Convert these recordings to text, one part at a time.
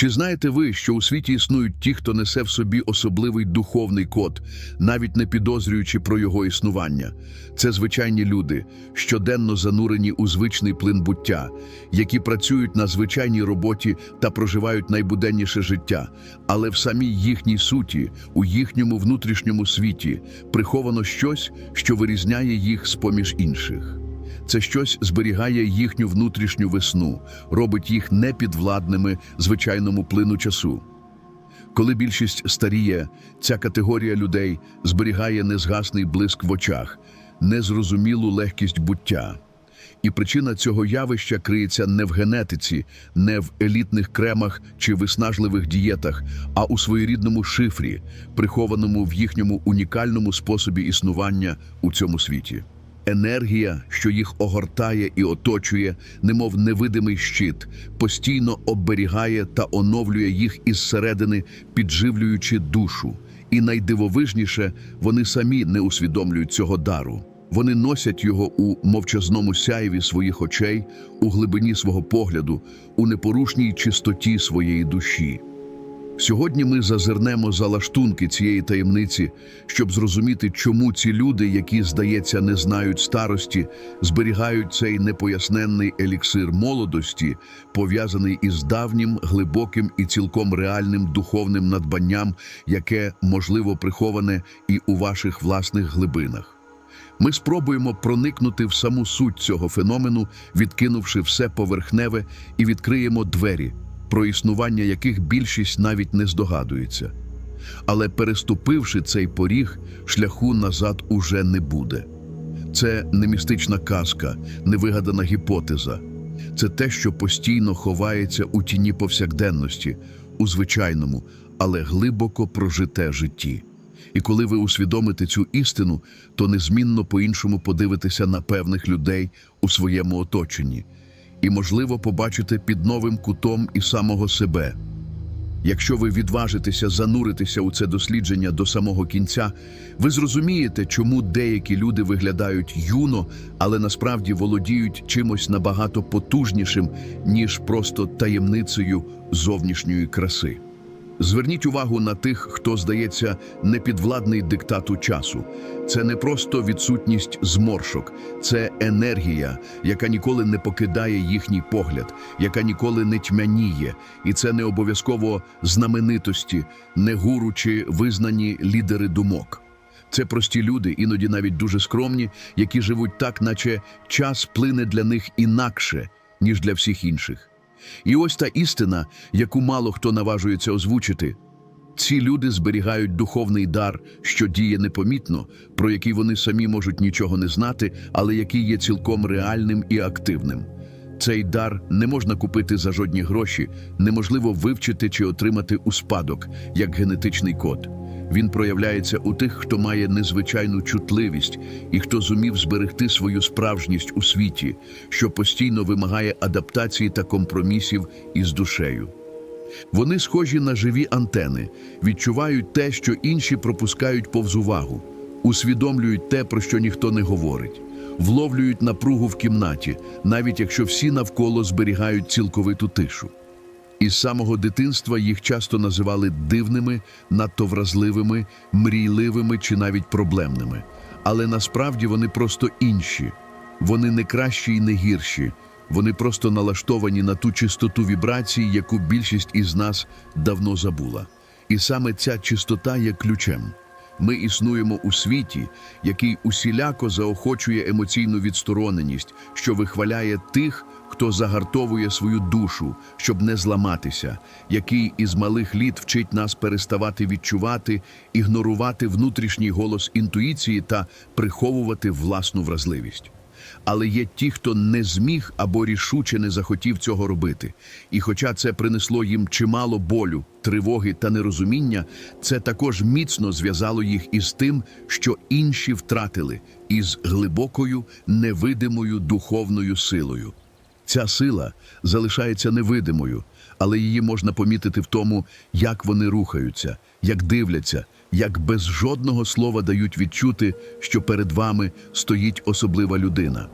Чи знаєте ви, що у світі існують ті, хто несе в собі особливий духовний код, навіть не підозрюючи про його існування? Це звичайні люди, щоденно занурені у звичний плин буття, які працюють на звичайній роботі та проживають найбуденніше життя, але в самій їхній суті, у їхньому внутрішньому світі, приховано щось, що вирізняє їх з-поміж інших. Це щось зберігає їхню внутрішню весну, робить їх непідвладними звичайному плину часу. Коли більшість старіє, ця категорія людей зберігає незгасний блиск в очах, незрозумілу легкість буття. І причина цього явища криється не в генетиці, не в елітних кремах чи виснажливих дієтах, а у своєрідному шифрі, прихованому в їхньому унікальному способі існування у цьому світі. Енергія, що їх огортає і оточує, немов невидимий щит, постійно оберігає та оновлює їх із середини, підживлюючи душу. І найдивовижніше, вони самі не усвідомлюють цього дару. Вони носять його у мовчазному сяєві своїх очей, у глибині свого погляду, у непорушній чистоті своєї душі. Сьогодні ми зазирнемо за лаштунки цієї таємниці, щоб зрозуміти, чому ці люди, які, здається, не знають старості, зберігають цей непоясненний еліксир молодості, пов'язаний із давнім, глибоким і цілком реальним духовним надбанням, яке, можливо, приховане і у ваших власних глибинах. Ми спробуємо проникнути в саму суть цього феномену, відкинувши все поверхневе, і відкриємо двері, про існування яких більшість навіть не здогадується. Але переступивши цей поріг, шляху назад уже не буде. Це не містична казка, невигадана гіпотеза. Це те, що постійно ховається у тіні повсякденності, у звичайному, але глибоко прожите житті. І коли ви усвідомите цю істину, то незмінно по-іншому подивитеся на певних людей у своєму оточенні і, можливо, побачите під новим кутом і самого себе. Якщо ви відважитеся зануритися у це дослідження до самого кінця, ви зрозумієте, чому деякі люди виглядають юно, але насправді володіють чимось набагато потужнішим, ніж просто таємницею зовнішньої краси. Зверніть увагу на тих, хто здається непідвладний диктату часу. Це не просто відсутність зморшок, це енергія, яка ніколи не покидає їхній погляд, яка ніколи не тьмяніє, і це не обов'язково знаменитості, не гуру визнані лідери думок. Це прості люди, іноді навіть дуже скромні, які живуть так, наче час плине для них інакше, ніж для всіх інших. І ось та істина, яку мало хто наважується озвучити. Ці люди зберігають духовний дар, що діє непомітно, про який вони самі можуть нічого не знати, але який є цілком реальним і активним. Цей дар не можна купити за жодні гроші, неможливо вивчити чи отримати у спадок, як генетичний код. Він проявляється у тих, хто має незвичайну чутливість і хто зумів зберегти свою справжність у світі, що постійно вимагає адаптації та компромісів із душею. Вони схожі на живі антени, відчувають те, що інші пропускають повз увагу, усвідомлюють те, про що ніхто не говорить, вловлюють напругу в кімнаті, навіть якщо всі навколо зберігають цілковиту тишу. Із самого дитинства їх часто називали дивними, надто вразливими, мрійливими чи навіть проблемними. Але насправді вони просто інші. Вони не кращі і не гірші. Вони просто налаштовані на ту чистоту вібрацій, яку більшість із нас давно забула. І саме ця чистота є ключем. Ми існуємо у світі, який усіляко заохочує емоційну відстороненість, що вихваляє тих, хто загартовує свою душу, щоб не зламатися, який із малих літ вчить нас переставати відчувати, ігнорувати внутрішній голос інтуїції та приховувати власну вразливість. Але є ті, хто не зміг або рішуче не захотів цього робити. І хоча це принесло їм чимало болю, тривоги та нерозуміння, це також міцно зв'язало їх із тим, що інші втратили, із глибокою невидимою духовною силою. Ця сила залишається невидимою, але її можна помітити в тому, як вони рухаються, як дивляться, як без жодного слова дають відчути, що перед вами стоїть особлива людина.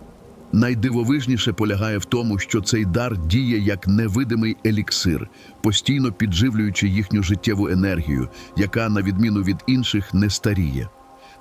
Найдивовижніше полягає в тому, що цей дар діє як невидимий еліксир, постійно підживлюючи їхню життєву енергію, яка, на відміну від інших, не старіє.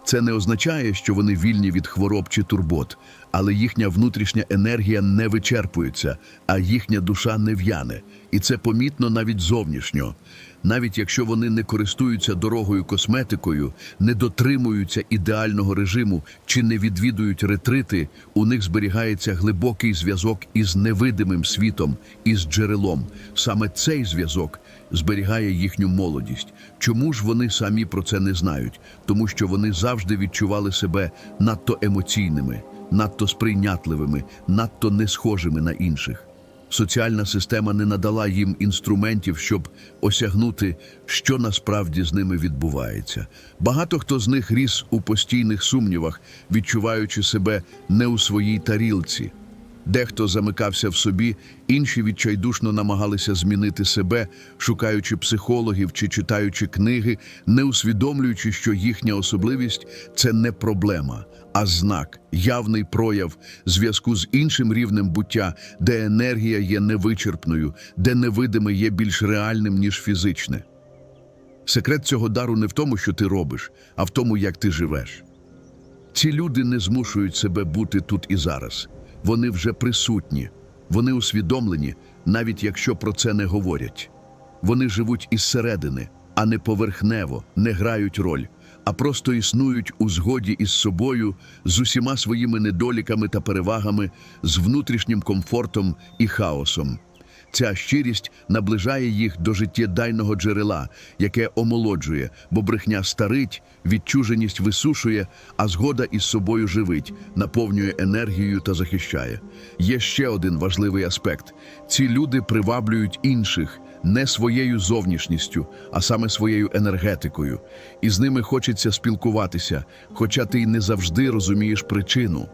Це не означає, що вони вільні від хвороб чи турбот, але їхня внутрішня енергія не вичерпується, а їхня душа не в'яне. І це помітно навіть зовнішньо. Навіть якщо вони не користуються дорогою косметикою, не дотримуються ідеального режиму чи не відвідують ретрити, у них зберігається глибокий зв'язок із невидимим світом, із джерелом. Саме цей зв'язок зберігає їхню молодість. Чому ж вони самі про це не знають? Тому що вони завжди відчували себе надто емоційними, надто сприйнятливими, надто не схожими на інших. Соціальна система не надала їм інструментів, щоб осягнути, що насправді з ними відбувається. Багато хто з них ріс у постійних сумнівах, відчуваючи себе не у своїй тарілці. Дехто замикався в собі, інші відчайдушно намагалися змінити себе, шукаючи психологів чи читаючи книги, не усвідомлюючи, що їхня особливість це не проблема, а знак, явний прояв зв'язку з іншим рівнем буття, де енергія є невичерпною, де невидиме є більш реальним, ніж фізичне. Секрет цього дару не в тому, що ти робиш, а в тому, як ти живеш. Ці люди не змушують себе бути тут і зараз. Вони вже присутні, вони усвідомлені, навіть якщо про це не говорять. Вони живуть із середини, а не поверхнево, не грають роль, а просто існують у згоді із собою, з усіма своїми недоліками та перевагами, з внутрішнім комфортом і хаосом. Ця щирість наближає їх до життєдайного джерела, яке омолоджує, бо брехня старить, відчуженість висушує, а згода із собою живить, наповнює енергією та захищає. Є ще один важливий аспект: ці люди приваблюють інших не своєю зовнішністю, а саме своєю енергетикою. І з ними хочеться спілкуватися, хоча ти й не завжди розумієш причину.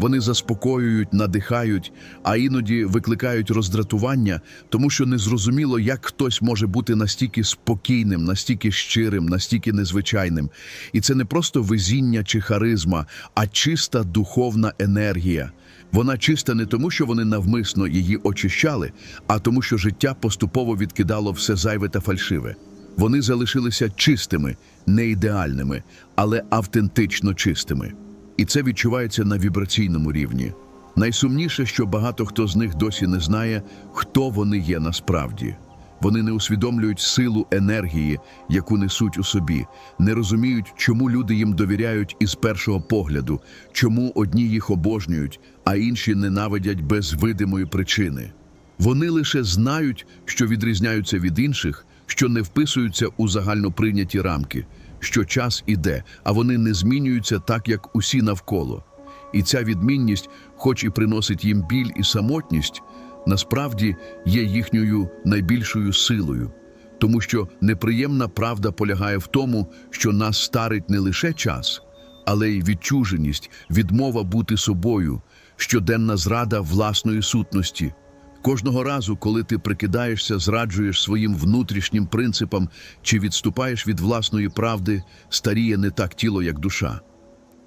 Вони заспокоюють, надихають, а іноді викликають роздратування, тому що незрозуміло, як хтось може бути настільки спокійним, настільки щирим, настільки незвичайним. І це не просто везіння чи харизма, а чиста духовна енергія. Вона чиста не тому, що вони навмисно її очищали, а тому, що життя поступово відкидало все зайве та фальшиве. Вони залишилися чистими, не ідеальними, але автентично чистими. І це відчувається на вібраційному рівні. Найсумніше, що багато хто з них досі не знає, хто вони є насправді. Вони не усвідомлюють силу енергії, яку несуть у собі, не розуміють, чому люди їм довіряють із першого погляду, чому одні їх обожнюють, а інші ненавидять без видимої причини. Вони лише знають, що відрізняються від інших, що не вписуються у загальноприйняті рамки, що час іде, а вони не змінюються так, як усі навколо. І ця відмінність, хоч і приносить їм біль і самотність, насправді є їхньою найбільшою силою. Тому що неприємна правда полягає в тому, що нас старить не лише час, але й відчуженість, відмова бути собою, щоденна зрада власної сутності. Кожного разу, коли ти прикидаєшся, зраджуєш своїм внутрішнім принципам чи відступаєш від власної правди, старіє не так тіло, як душа.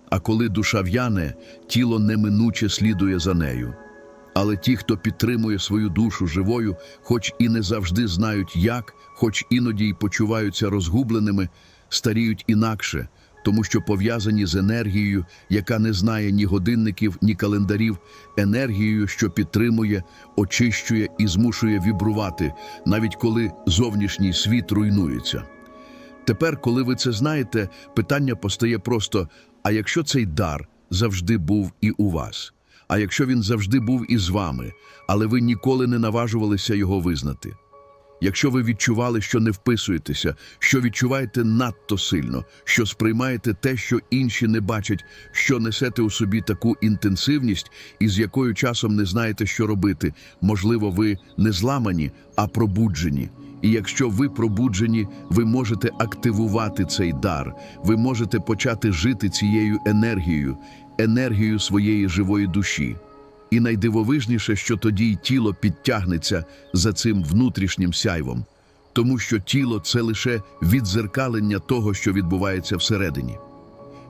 А коли душа в'яне, тіло неминуче слідує за нею. Але ті, хто підтримує свою душу живою, хоч і не завжди знають як, хоч іноді й почуваються розгубленими, старіють інакше, тому що пов'язані з енергією, яка не знає ні годинників, ні календарів, енергією, що підтримує, очищує і змушує вібрувати, навіть коли зовнішній світ руйнується. Тепер, коли ви це знаєте, питання постає просто: а якщо цей дар завжди був і у вас? А якщо він завжди був і з вами, але ви ніколи не наважувалися його визнати? Якщо ви відчували, що не вписуєтеся, що відчуваєте надто сильно, що сприймаєте те, що інші не бачать, що несете у собі таку інтенсивність, із якою часом не знаєте, що робити, можливо, ви не зламані, а пробуджені. І якщо ви пробуджені, ви можете активувати цей дар, ви можете почати жити цією енергією, енергією своєї живої душі. І найдивовижніше, що тоді й тіло підтягнеться за цим внутрішнім сяйвом, тому що тіло це лише відзеркалення того, що відбувається всередині.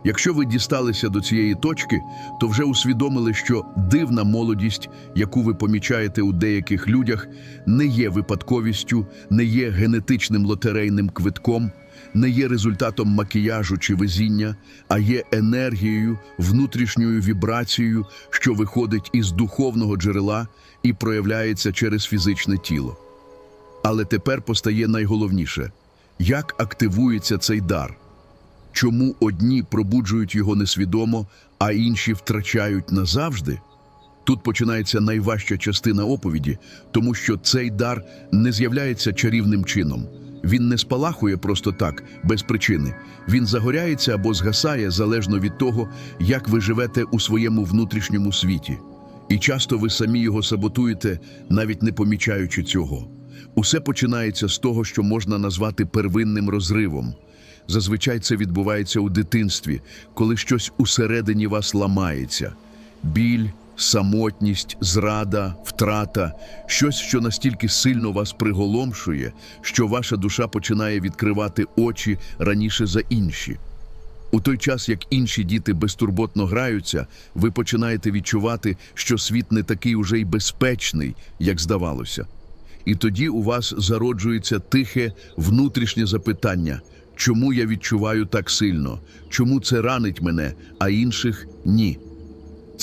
Якщо ви дісталися до цієї точки, то вже усвідомили, що дивна молодість, яку ви помічаєте у деяких людях, не є випадковістю, не є генетичним лотерейним квитком, не є результатом макіяжу чи везіння, а є енергією, внутрішньою вібрацією, що виходить із духовного джерела і проявляється через фізичне тіло. Але тепер постає найголовніше як активується цей дар? Чому одні пробуджують його несвідомо, а інші втрачають назавжди? Тут починається найважча частина оповіді, тому що цей дар не з'являється чарівним чином. Він не спалахує просто так, без причини. Він загоряється або згасає залежно від того, як ви живете у своєму внутрішньому світі. І часто ви самі його саботуєте, навіть не помічаючи цього. Усе починається з того, що можна назвати первинним розривом. Зазвичай це відбувається у дитинстві, коли щось усередині вас ламається. Біль, самотність, зрада, втрата, щось, що настільки сильно вас приголомшує, що ваша душа починає відкривати очі раніше за інші. У той час, як інші діти безтурботно граються, ви починаєте відчувати, що світ не такий уже й безпечний, як здавалося. І тоді у вас зароджується тихе внутрішнє запитання, чому я відчуваю так сильно, чому це ранить мене, а інших ні.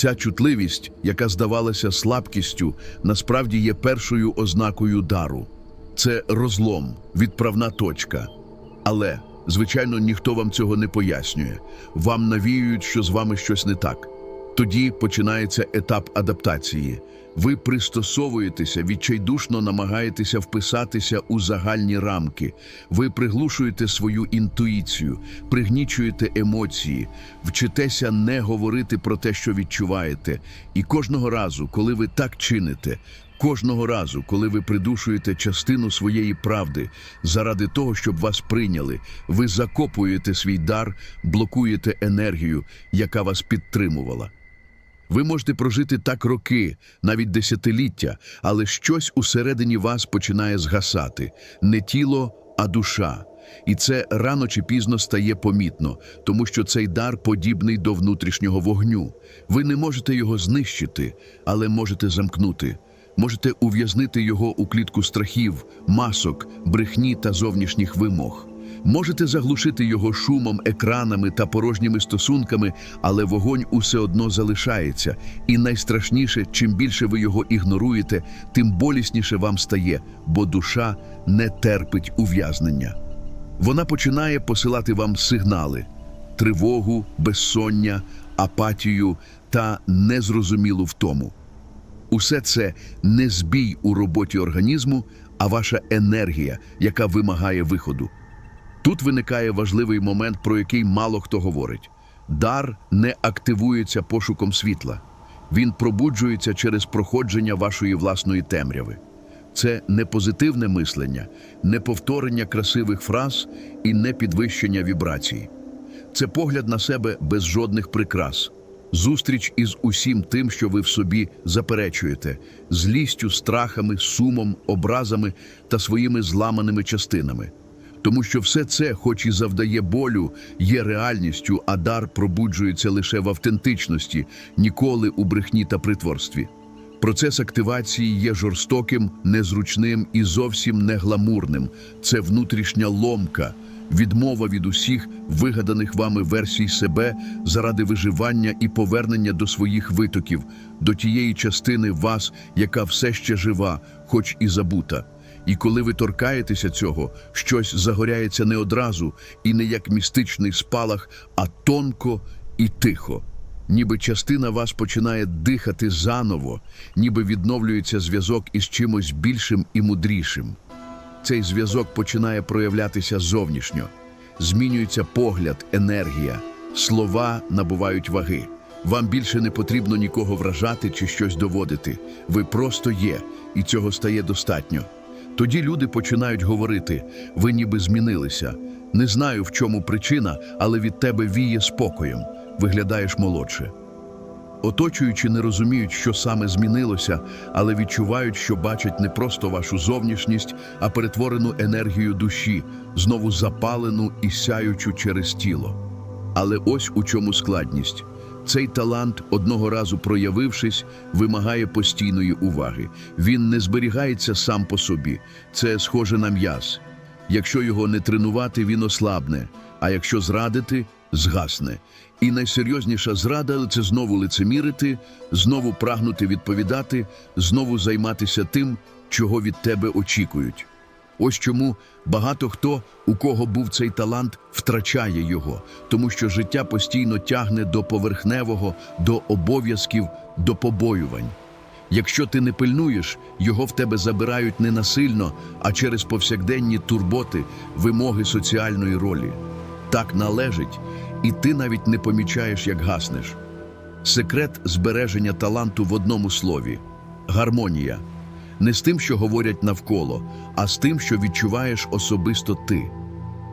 Ця чутливість, яка здавалася слабкістю, насправді є першою ознакою дару. Це розлом, відправна точка. Але, звичайно, ніхто вам цього не пояснює. Вам навіюють, що з вами щось не так. Тоді починається етап адаптації. Ви пристосовуєтеся, відчайдушно намагаєтеся вписатися у загальні рамки. Ви приглушуєте свою інтуїцію, пригнічуєте емоції, вчитеся не говорити про те, що відчуваєте. І кожного разу, коли ви так чините, кожного разу, коли ви придушуєте частину своєї правди заради того, щоб вас прийняли, ви закопуєте свій дар, блокуєте енергію, яка вас підтримувала. Ви можете прожити так роки, навіть десятиліття, але щось усередині вас починає згасати не тіло, а душа. І це рано чи пізно стає помітно, тому що цей дар подібний до внутрішнього вогню. Ви не можете його знищити, але можете замкнути. Можете ув'язнити його у клітку страхів, масок, брехні та зовнішніх вимог. Можете заглушити його шумом, екранами та порожніми стосунками, але вогонь усе одно залишається. І найстрашніше, чим більше ви його ігноруєте, тим болісніше вам стає, бо душа не терпить ув'язнення. Вона починає посилати вам сигнали: тривогу, безсоння, апатію та незрозумілу втому. Усе це не збій у роботі організму, а ваша енергія, яка вимагає виходу. Тут виникає важливий момент, про який мало хто говорить. Дар не активується пошуком світла. Він пробуджується через проходження вашої власної темряви. Це не позитивне мислення, не повторення красивих фраз і не підвищення вібрацій. Це погляд на себе без жодних прикрас, зустріч із усім тим, що ви в собі заперечуєте, злістю, страхами, сумом, образами та своїми зламаними частинами. Тому що все це, хоч і завдає болю, є реальністю, а дар пробуджується лише в автентичності, ніколи у брехні та притворстві. Процес активації є жорстоким, незручним і зовсім не гламурним. Це внутрішня ломка, відмова від усіх вигаданих вами версій себе заради виживання і повернення до своїх витоків, до тієї частини вас, яка все ще жива, хоч і забута. І коли ви торкаєтеся цього, щось загоряється не одразу і не як містичний спалах, а тонко і тихо. Ніби частина вас починає дихати заново, ніби відновлюється зв'язок із чимось більшим і мудрішим. Цей зв'язок починає проявлятися зовнішньо. Змінюється погляд, енергія, слова набувають ваги. Вам більше не потрібно нікого вражати чи щось доводити. Ви просто є, і цього стає достатньо. Тоді люди починають говорити: ви ніби змінилися. Не знаю, в чому причина, але від тебе віє спокоєм, виглядаєш молодше. Оточуючи, не розуміють, що саме змінилося, але відчувають, що бачать не просто вашу зовнішність, а перетворену енергію душі, знову запалену і сяючу через тіло. Але ось у чому складність. Цей талант, одного разу проявившись, вимагає постійної уваги. Він не зберігається сам по собі. Це схоже на м'яз. Якщо його не тренувати, він ослабне, а якщо зрадити, згасне. І найсерйозніша зрада це знову лицемірити, знову прагнути відповідати, знову займатися тим, чого від тебе очікують. Ось чому багато хто, у кого був цей талант, втрачає його, тому що життя постійно тягне до поверхневого, до обов'язків, до побоювань. Якщо ти не пильнуєш, його в тебе забирають не насильно, а через повсякденні турботи, вимоги соціальної ролі. Так належить, і ти навіть не помічаєш, як гаснеш. Секрет збереження таланту в одному слові гармонія. Не з тим, що говорять навколо, а з тим, що відчуваєш особисто ти.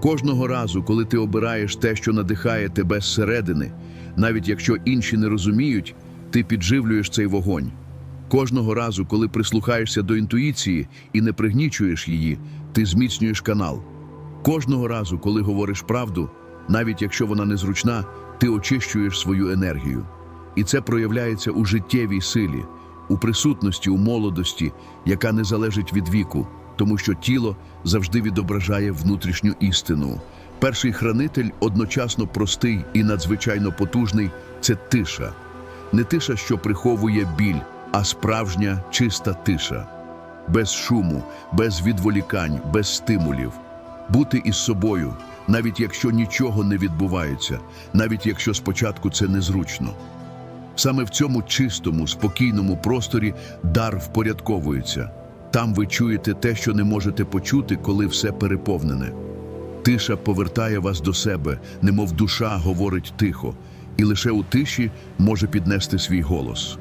Кожного разу, коли ти обираєш те, що надихає тебе зсередини, навіть якщо інші не розуміють, ти підживлюєш цей вогонь. Кожного разу, коли прислухаєшся до інтуїції і не пригнічуєш її, ти зміцнюєш канал. Кожного разу, коли говориш правду, навіть якщо вона незручна, ти очищуєш свою енергію. І це проявляється у життєвій силі, у присутності, у молодості, яка не залежить від віку, тому що тіло завжди відображає внутрішню істину. Перший хранитель одночасно простий і надзвичайно потужний це тиша. Не тиша, що приховує біль, а справжня чиста тиша. Без шуму, без відволікань, без стимулів. Бути із собою, навіть якщо нічого не відбувається, навіть якщо спочатку це незручно. Саме в цьому чистому, спокійному просторі дар впорядковується. Там ви чуєте те, що не можете почути, коли все переповнене. Тиша повертає вас до себе, немов душа говорить тихо, і лише у тиші може піднести свій голос.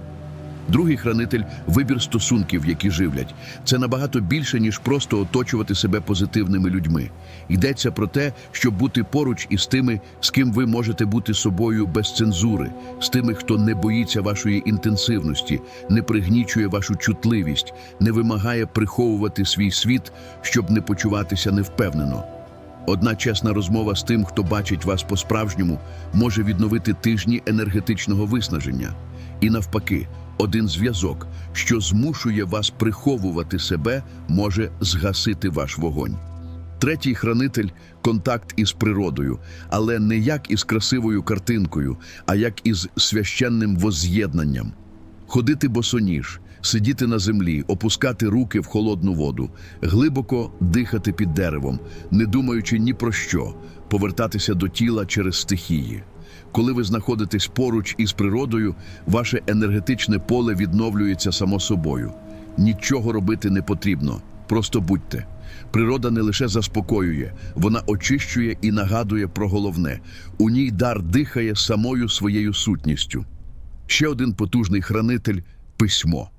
Другий хранитель вибір стосунків, які живлять. Це набагато більше, ніж просто оточувати себе позитивними людьми. Йдеться про те, щоб бути поруч із тими, з ким ви можете бути собою без цензури, з тими, хто не боїться вашої інтенсивності, не пригнічує вашу чутливість, не вимагає приховувати свій світ, щоб не почуватися невпевнено. Одна чесна розмова з тим, хто бачить вас по-справжньому, може відновити тижні енергетичного виснаження. І навпаки, один зв'язок, що змушує вас приховувати себе, може згасити ваш вогонь. Третій хранитель контакт із природою, але не як із красивою картинкою, а як із священним возз'єднанням. Ходити босоніж, сидіти на землі, опускати руки в холодну воду, глибоко дихати під деревом, не думаючи ні про що, повертатися до тіла через стихії. Коли ви знаходитесь поруч із природою, ваше енергетичне поле відновлюється само собою. Нічого робити не потрібно, просто будьте. Природа не лише заспокоює, вона очищує і нагадує про головне. У ній дар дихає самою своєю сутністю. Ще один потужний хранитель письмо.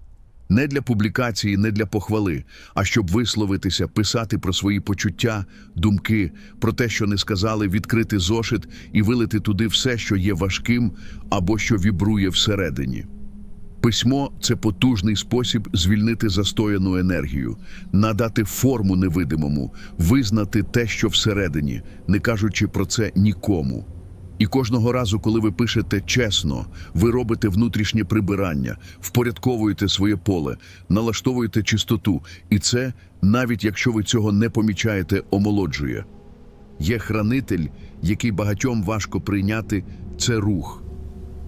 Не для публікації, не для похвали, а щоб висловитися, писати про свої почуття, думки, про те, що не сказали, відкрити зошит і вилити туди все, що є важким або що вібрує всередині. Письмо це потужний спосіб звільнити застояну енергію, надати форму невидимому, визнати те, що всередині, не кажучи про це нікому. І кожного разу, коли ви пишете чесно, ви робите внутрішнє прибирання, впорядковуєте своє поле, налаштовуєте чистоту, і це, навіть якщо ви цього не помічаєте, омолоджує. Є хранитель, який багатьом важко прийняти, це рух.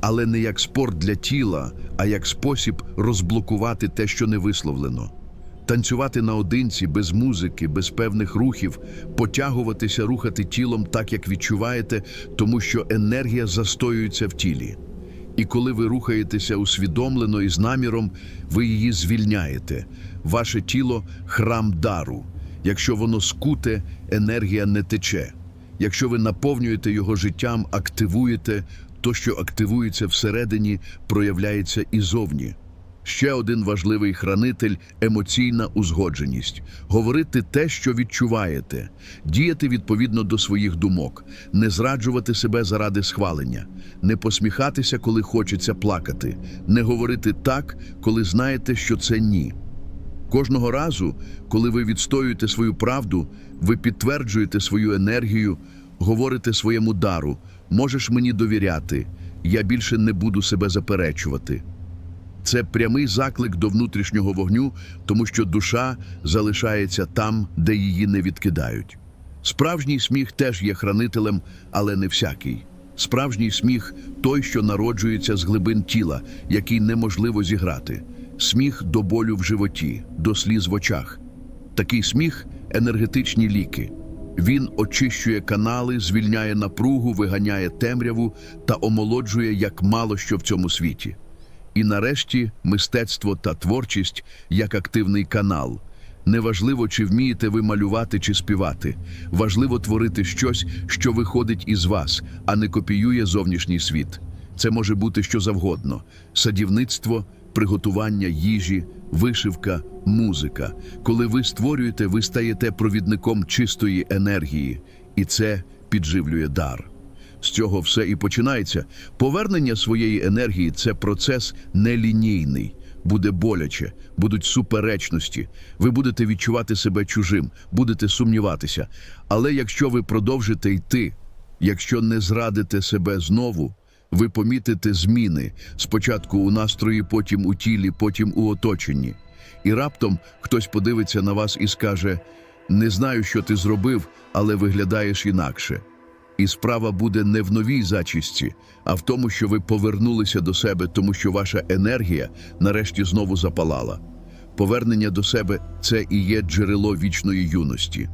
Але не як спорт для тіла, а як спосіб розблокувати те, що не висловлено. Танцювати наодинці, без музики, без певних рухів, потягуватися, рухати тілом так, як відчуваєте, тому що енергія застоюється в тілі. І коли ви рухаєтеся усвідомлено і з наміром, ви її звільняєте. Ваше тіло храм дару. Якщо воно скуте, енергія не тече. Якщо ви наповнюєте його життям, активуєте, то, що активується всередині, проявляється і зовні. Ще один важливий хранитель емоційна узгодженість. Говорити те, що відчуваєте, діяти відповідно до своїх думок, не зраджувати себе заради схвалення, не посміхатися, коли хочеться плакати, не говорити так, коли знаєте, що це ні. Кожного разу, коли ви відстоюєте свою правду, ви підтверджуєте свою енергію, говорите своєму дару, можеш мені довіряти, я більше не буду себе заперечувати. Це прямий заклик до внутрішнього вогню, тому що душа залишається там, де її не відкидають. Справжній сміх теж є хранителем, але не всякий. Справжній сміх той, що народжується з глибин тіла, який неможливо зіграти. Сміх до болю в животі, до сліз в очах. Такий сміх енергетичні ліки. Він очищує канали, звільняє напругу, виганяє темряву та омолоджує як мало що в цьому світі. І нарешті мистецтво та творчість як активний канал. Неважливо, чи вмієте ви малювати чи співати. Важливо творити щось, що виходить із вас, а не копіює зовнішній світ. Це може бути що завгодно: садівництво, приготування їжі, вишивка, музика. Коли ви створюєте, ви стаєте провідником чистої енергії, і це підживлює дар. З цього все і починається. Повернення своєї енергії це процес нелінійний. Буде боляче, будуть суперечності. Ви будете відчувати себе чужим, будете сумніватися. Але якщо ви продовжите йти, якщо не зрадите себе знову, ви помітите зміни спочатку у настрої, потім у тілі, потім у оточенні. І раптом хтось подивиться на вас і скаже: Не знаю, що ти зробив, але виглядаєш інакше. І справа буде не в новій зачісті, а в тому, що ви повернулися до себе, тому що ваша енергія нарешті знову запалала. Повернення до себе це і є джерело вічної юності.